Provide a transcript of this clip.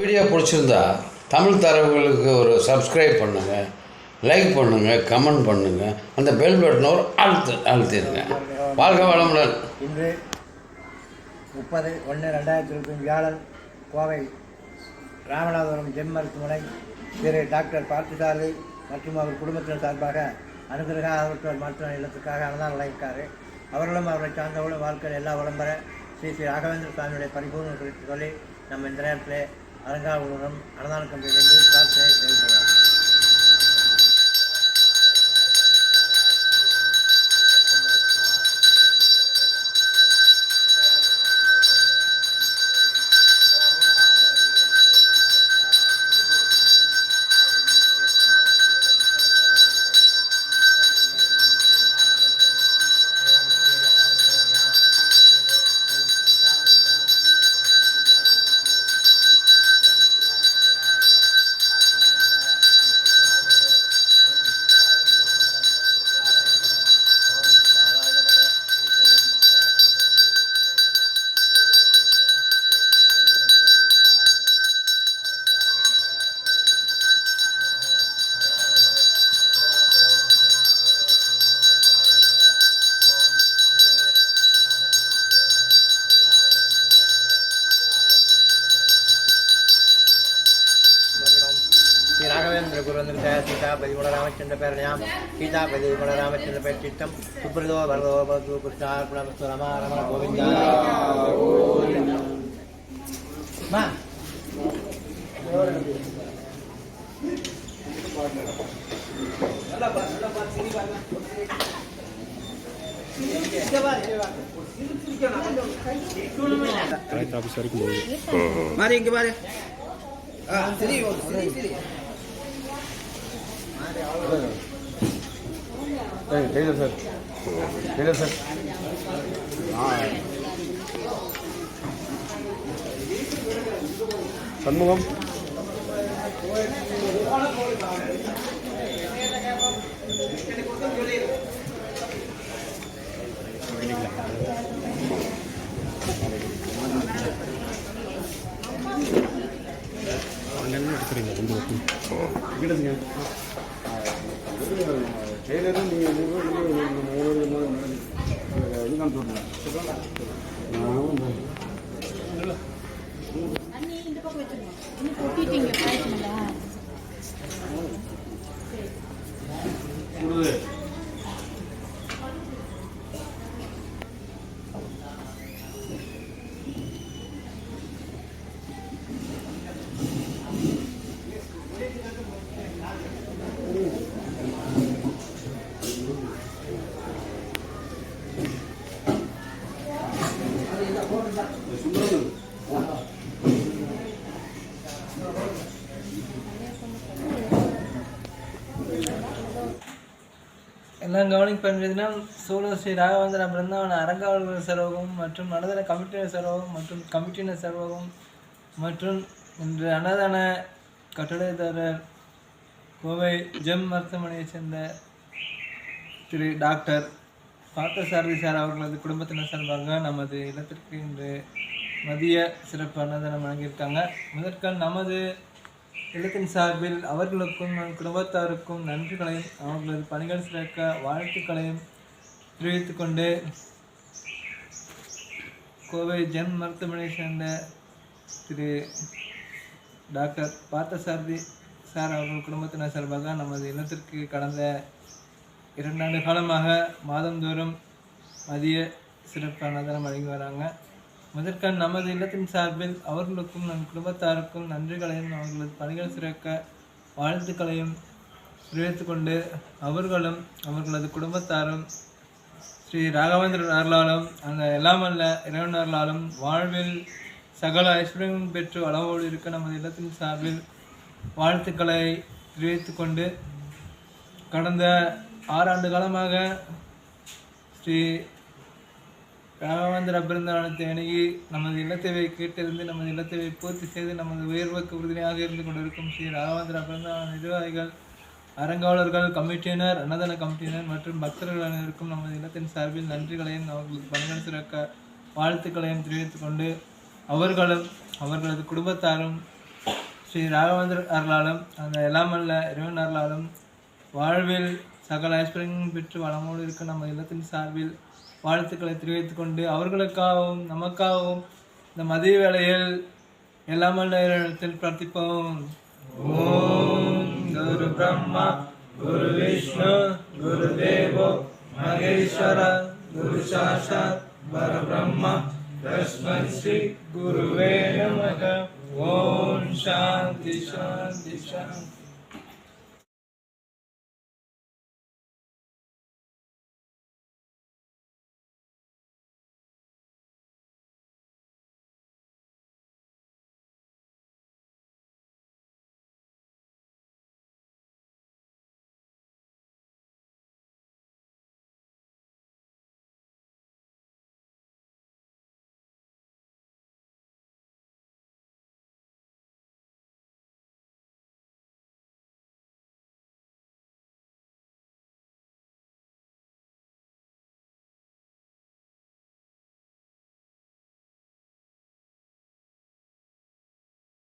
Video பிடிச்சிருந்தா தமிழ் தரவுகளுக்கு ஒரு subscribe பண்ணுங்கள் லைக் பண்ணுங்கள் கமெண்ட் பண்ணுங்கள் அந்த பெல் பட்டனை ஒரு அழுத்து அழுத்திடுங்க. வாழ்க வளமுடன். இன்று முப்பது ஒன்று ரெண்டாயிரத்தி இருபத்தஞ்சு வியாழன் கோவை ராமநாதபுரம் ஜெம் மருத்துவமனை திரு டாக்டர் பார்த்தசாரதி மற்றும் அவர் குடும்பத்தினர் சார்பாக அனுகிரக ஆதரவற்றோர் மருத்துவ இல்லத்துக்காக அன்னதானம் இருக்கார் அவர்களும் அவரை சார்ந்தவர்களும் வாழ்க்கையில் எல்லா விளம்பர ஸ்ரீ ஸ்ரீ ராகவேந்திர சுவாமியுடைய பரிபூர்ணம் குறித்து சொல்லி நம்ம இந்த நேரத்தில் அலங்காவூரம் அன்னதான கம்பியிலிருந்து பிரார்த்தனை செய்துள்ளார் சீதாபதி குணராமச்சந்திர பேரணியாம் சீதாபதி குணராமச்சந்திர பேர் சித்தம் சுப்ரதோ வரதோ பகது கிருஷ்ணார்பணமஸ்து ரமா ரமண கோவிந்தா மா நல்லா இங்க பாரு சரி சரி சரி tailor sir tailor sir Shanmugam அங்கெல்லாம் எடுத்துறீங்க ரெண்டு பக்கம் இங்கிட்டதுங்க டெய்லரும் நீங்கள் மூணு இது காமிச்சு அண்ணி எல்லாம் கவனிப்பு பண்ணுறதுனா சூழல் ஸ்ரீ ராகவேந்திர பிருந்தாவன அறங்காவலர் செலவகம் மற்றும் அன்னதான கமிட்டியினர் செலவகம் மற்றும் கமிட்டியினர் செலவகம் மற்றும் இன்று அன்னதான கட்டளைதாரர் கோவை ஜெம் மருத்துவமனையைச் சேர்ந்த திரு டாக்டர் பார்த்தசாரதி சார் அவர்களது குடும்பத்தினர் சார்பாக நமது இல்லத்திற்கு இன்று மதிய சிறப்பு அன்னதானம் வழங்கியிருக்காங்க. முதற்கண் நமது இல்லத்தின் சார்பில் அவர்களுக்கும் நம் குடும்பத்தாருக்கும் நன்றிகளையும் அவர்களது பணிகள் சிறக்க வாழ்த்துக்களையும் தெரிவித்துக் கொண்டு கோவை ஜென் மருத்துவமனையை சேர்ந்த திரு டாக்டர் பார்த்தசாரதி சார் அவர்கள் குடும்பத்தினர் சார்பாக நமது இல்லத்திற்கு கடந்த இரண்டாண்டு காலமாக மாதந்தோறும் மதிய சிறப்பு அன்னதானம் வழங்கி வராங்க. முதற்கண் நமது இல்லத்தின் சார்பில் அவர்களுக்கும் நம் குடும்பத்தாருக்கும் நன்றிகளையும் அவர்களது பணிகள் சிறக்க வாழ்த்துக்களையும் தெரிவித்துக் கொண்டு அவர்களும் அவர்களது குடும்பத்தாரும் ஸ்ரீ ராகவேந்திரன் அருளாலும் அந்த எல்லாமல்ல இறைவனர்களாலும் வாழ்வில் சகல ஐஸ்வர்யம் பெற்று அளவோடு இருக்க நமது இல்லத்தின் சார்பில் வாழ்த்துக்களை தெரிவித்து கொண்டு கடந்த ஆறாண்டு காலமாக ஸ்ரீ ராகவேந்திர பிருந்தாவனத்தை அணுகி நமது இல்லத்தேவை கேட்டிருந்து நமது இல்லத்தேவை பூர்த்தி செய்து நமது உயர்வுக்கு உறுதுணையாக இருந்து கொண்டிருக்கும் ஸ்ரீ ராகவேந்திர பிருந்தாவன நிர்வாகிகள் அரங்காவலர்கள் கமிட்டியினர் அன்னதான கமிட்டியினர் மற்றும் பக்தர்கள் அனைவருக்கும் நமது இல்லத்தின் சார்பில் நன்றிகளையும் அவர்களுக்கு பங்கன் சிறக்க வாழ்த்துக்களையும் தெரிவித்துக் கொண்டு அவர்களும் அவர்களது குடும்பத்தாரும் ஸ்ரீ ராகவேந்திர அருளாலும் அந்த எல்லாமல்ல இறைவன் அருளாலும் வாழ்வில் சகல ஐஸ்வர்யங்களும் பெற்று வளமோடு இருக்க நம்ம இல்லத்தின் சார்பில் வாழ்த்துக்களை தெரிவித்துக் கொண்டு அவர்களுக்காகவும் நமக்காகவும் இந்த மதிய வேளையில் எல்லா இறைவனத்தில் பிரார்த்திப்போம். ஓம் குரு பிரம்மா குரு விஷ்ணு குரு தேவோ மகேஸ்வர குரு சாஷாத் பரபிரம்மா தஸ்மை ஸ்ரீ குருவே நமக. ஓம் சாந்தி சாந்தி சாந்தி.